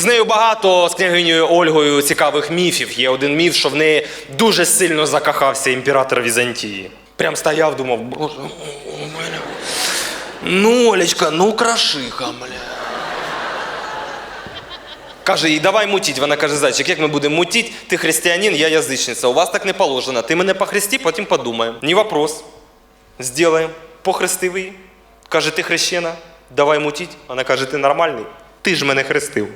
З нею багато з княгинею Ольгою цікавих міфів. Є один міф, що в неї дуже сильно закохався імператор Візантії. Прям стояв, думав, боже, у мене. Ну, Олечка, ну крашиха, бля. Каже їй, давай мутіть. Вона каже, зайчик, як ми будемо мутіть? Ти християнин, я язичниця. У вас так не положено. Ти мене похрести, потім подумаємо. Не вопрос. Сделаем. Похрестив її. Каже, ти хрещена, давай мутіть. Вона каже, ти нормальний. Ти ж мене хрестив.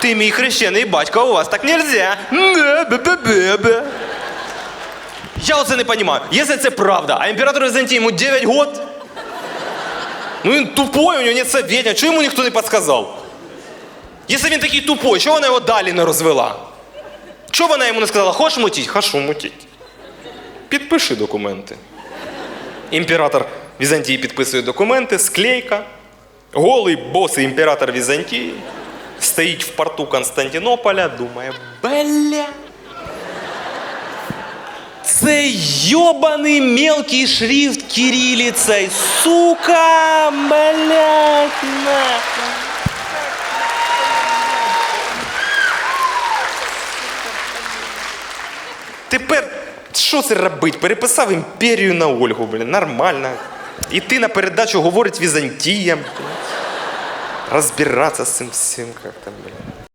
Ти мій хрещений батько, у вас так нельзя. Не, бе-бе-бе-бе. Я оце не розумію. Якщо це правда, а імператор Візантії йому 9 год, ну він тупой, у нього нет совєтня, чого йому ніхто не підказав? Якщо він такий тупой, чого вона його далі не розвела? Чого вона йому не сказала, хочеш мутіть? Хочу мутіть. Підпиши документи. Імператор Візантії підписує документи, склейка. Голий босий імператор Візантії стоїть в порту Константинополя, думає, бля. Це йобаний мелкий шрифт кирилицей, сука, блядь, нахуй. Тепер що це робить? Переписав імперію на Ольгу, блін, нормально. Іти на передачу говорить Візантія. блін. Розбиратися с этим всем как-то, блін.